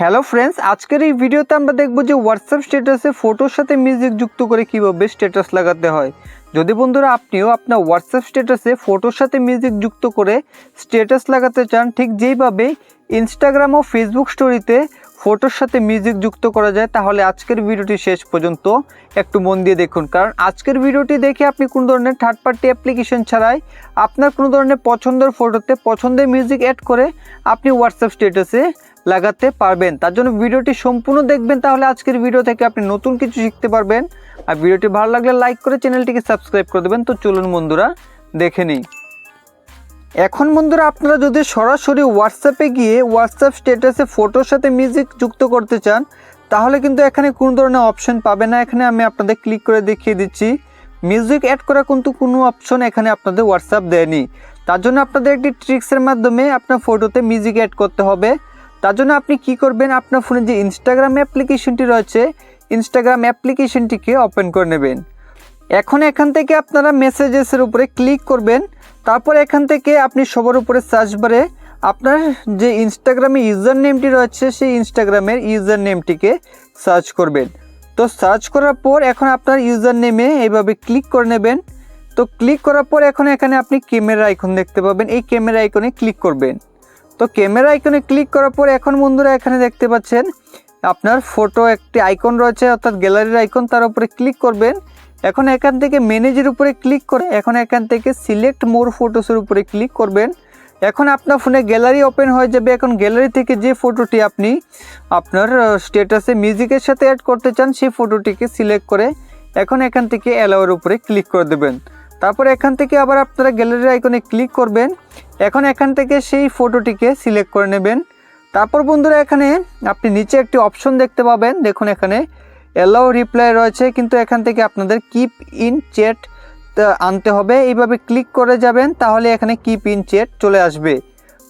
Hello friends আজকের এই ভিডিওতে আমরা দেখব যে হোয়াটসঅ্যাপ স্ট্যাটাসে ফটোর সাথে মিউজিক যুক্ত করে কীভাবে স্ট্যাটাস লাগাতে হয়। যদি বন্ধুরা আপনিও আপনার হোয়াটসঅ্যাপ স্ট্যাটাসে ফটোর সাথে মিউজিক যুক্ত করে স্ট্যাটাস লাগাতে চান, ঠিক যেইভাবে ইনস্টাগ্রাম ও ফেসবুক স্টোরিতে ফটোর সাথে মিউজিক যুক্ত করা যায়, তাহলে আজকের ভিডিওটি শেষ পর্যন্ত একটু মন দিয়ে দেখুন। কারণ আজকের ভিডিওটি দেখে আপনি কোনো ধরনের থার্ড পার্টি অ্যাপ্লিকেশন ছাড়াই আপনার কোনো ধরনের পছন্দের ফটোতে পছন্দের মিউজিক অ্যাড করে আপনি হোয়াটসঅ্যাপ স্ট্যাটাসে লাগাতে পারবেন। তার জন্য ভিডিওটি সম্পূর্ণ দেখবেন, তাহলে আজকের ভিডিও থেকে আপনি নতুন কিছু শিখতে পারবেন। আর ভিডিওটি ভালো লাগলে লাইক করে চ্যানেলটিকে সাবস্ক্রাইব করে দেবেন। তো চলুন বন্ধুরা, দেখে নিই। এখন বন্ধুরা, আপনারা যদি সরাসরি হোয়াটসঅ্যাপে গিয়ে হোয়াটসঅ্যাপ স্ট্যাটাসে ফটোর সাথে মিউজিক যুক্ত করতে চান, তাহলে কিন্তু এখানে কোনো ধরনের অপশন পাবে না। এখানে আমি আপনাদের ক্লিক করে দেখিয়ে দিচ্ছি। মিউজিক অ্যাড করা কিন্তু কোনো অপশন এখানে আপনাদের হোয়াটসঅ্যাপ দেয়নি। তার জন্য আপনাদের একটি ট্রিক্সের মাধ্যমে আপনার ফটোতে মিউজিক অ্যাড করতে হবে। তার জন্য আপনি কি করবেন? আপনার ফোনে যে ইনস্টাগ্রাম অ্যাপ্লিকেশনটি রয়েছে ইনস্টাগ্রাম অ্যাপ্লিকেশনটিকে ওপেন করে নেবেন। এখন এখান থেকে আপনারা মেসেজেসের উপরে ক্লিক করবেন। তারপর এখান থেকে আপনি সবার উপরে সার্চ বারে আপনার যে ইনস্টাগ্রামে ইউজার নেমটি রয়েছে, সেই ইনস্টাগ্রামের ইউজার নেমটিকে সার্চ করবেন। তো সার্চ করার পর এখন আপনার ইউজার নেমে এইভাবে ক্লিক করে নেবেন। তো ক্লিক করার পর এখন এখানে আপনি ক্যামেরা আইকন দেখতে পাবেন। এই ক্যামেরা আইকনে ক্লিক করবেন। তো ক্যামেরা আইকনে ক্লিক করার পর এখন বন্ধুরা এখানে দেখতে পাচ্ছেন, আপনার ফটো একটি আইকন রয়েছে, অর্থাৎ গ্যালারির আইকন তার উপরে ক্লিক করবেন। এখন এখান থেকে ম্যানেজের উপরে ক্লিক করে এখন এখান থেকে সিলেক্ট মোর ফটোসের উপরে ক্লিক করবেন। এখন আপনার ফোনে গ্যালারি ওপেন হয়ে যাবে। এখন গ্যালারি থেকে যে ফটোটি আপনি আপনার স্টেটাসে মিউজিকের সাথে অ্যাড করতে চান, সেই ফটোটিকে সিলেক্ট করে এখন এখান থেকে অ্যালাওয়ার উপরে ক্লিক করে দেবেন। তারপর এখান থেকে আবার আপনারা গ্যালারির আইকনে ক্লিক করবেন। এখন এখান থেকে সেই ফটোটিকে সিলেক্ট করে নেবেন। তারপর বন্ধুরা, এখানে আপনি নিচে একটি অপশন দেখতে পাবেন। দেখুন, এখানে অ্যালাউ রিপ্লাই রয়েছে, কিন্তু এখান থেকে আপনাদের কিপ ইন চ্যাট আনতে হবে। এইভাবে ক্লিক করে যাবেন, তাহলে এখানে কিপ ইন চ্যাট চলে আসবে।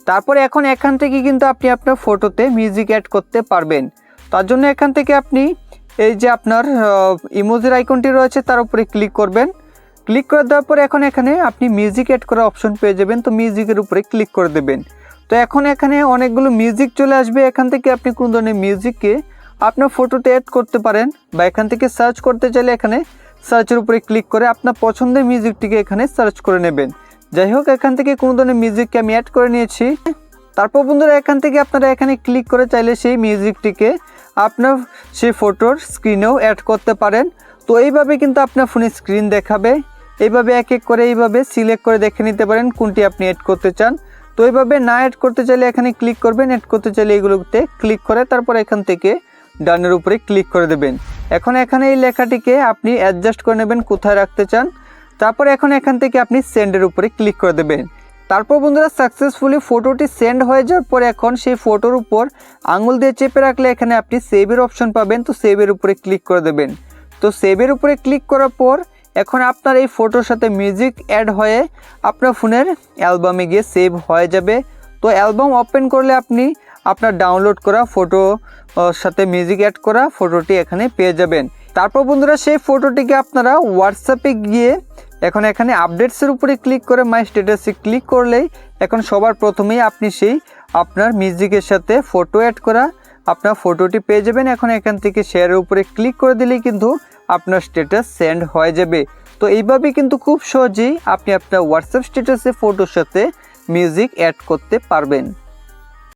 তারপর এখন এখান থেকে কিন্তু আপনি আপনার ফটোতে মিউজিক অ্যাড করতে পারবেন। তার জন্য এখান থেকে আপনি এই যে আপনার ইমোজির আইকনটি রয়েছে, তার উপরে ক্লিক করবেন। ক্লিক করে দেওয়ার পর এখন এখানে আপনি মিউজিক অ্যাড করার অপশন পেয়ে যাবেন। তো মিউজিকের উপরে ক্লিক করে দেবেন। তো এখন এখানে অনেকগুলো মিউজিক চলে আসবে। এখান থেকে আপনি কোন ধরনের মিউজিককে আপনার ফটোতে অ্যাড করতে পারেন বা এখান থেকে সার্চ করতে চাইলে এখানে সার্চের উপরে ক্লিক করে আপনার পছন্দের মিউজিকটিকে এখানে সার্চ করে নেবেন। যাই হোক, এখান থেকে কোনো ধরনের মিউজিককে আমি অ্যাড করে নিয়েছি। তারপর বন্ধুরা, এখান থেকে আপনারা এখানে ক্লিক করে চাইলে সেই মিউজিকটিকে আপনার সেই ফটোর স্ক্রিনেও অ্যাড করতে পারেন। তো এইভাবে কিন্তু আপনার ফোনে স্ক্রিন দেখাবে। এইভাবে এক এক করে এইভাবে সিলেক্ট করে দেখে নিতে পারেন কোনটি আপনি অ্যাড করতে চান। তো এইভাবে না অ্যাড করতে চাইলে এখানে ক্লিক করবেন অ্যাড করতে চাইলে এগুলোতে ক্লিক করে তারপর এখান থেকে ডানের উপরে ক্লিক করে দেবেন। এখন এখানে এই লেখাটিকে আপনি অ্যাডজাস্ট করে নেবেন, কোথায় রাখতে চান। তারপর এখন এখান থেকে আপনি সেন্ডের উপরে ক্লিক করে দেবেন। তারপর বন্ধুরা সাকসেসফুলি ফটোটি সেন্ড হয়ে যাওয়ার পর এখন সেই ফটোর উপর আঙুল দিয়ে চেপে রাখলে এখানে আপনি সেভের অপশন পাবেন। তো সেভের উপরে ক্লিক করে দেবেন। তো সেভের উপরে ক্লিক করার পর এখন আপনার এই ফটোর সাথে মিউজিক অ্যাড হয়ে আপনার ফোনের অ্যালবামে গিয়ে সেভ হয়ে যাবে। তো অ্যালবাম ওপেন করলে আপনি আপনার ডাউনলোড করা ফটো সাথে মিউজিক অ্যাড করা ফটোটি এখানে পেয়ে যাবেন। তারপর বন্ধুরা সেই ফটোটিকে আপনারা হোয়াটসঅ্যাপে গিয়ে এখন এখানে আপডেটসের উপরে ক্লিক করে মাই স্ট্যাটাসে ক্লিক করলেই এখন সবার প্রথমেই আপনি সেই আপনার মিউজিকের সাথে ফটো অ্যাড করা আপনার ফটোটি পেয়ে যাবেন। এখন এখান থেকে শেয়ারের উপরে ক্লিক করে দিলেই কিন্তু আপনার স্টেটাস সেন্ড হয়ে যাবে। তো এইভাবে কিন্তু খুব সহজেই আপনি আপনার হোয়াটসঅ্যাপ স্ট্যাটাসে ফটোর সাথে মিউজিক অ্যাড করতে পারবেন।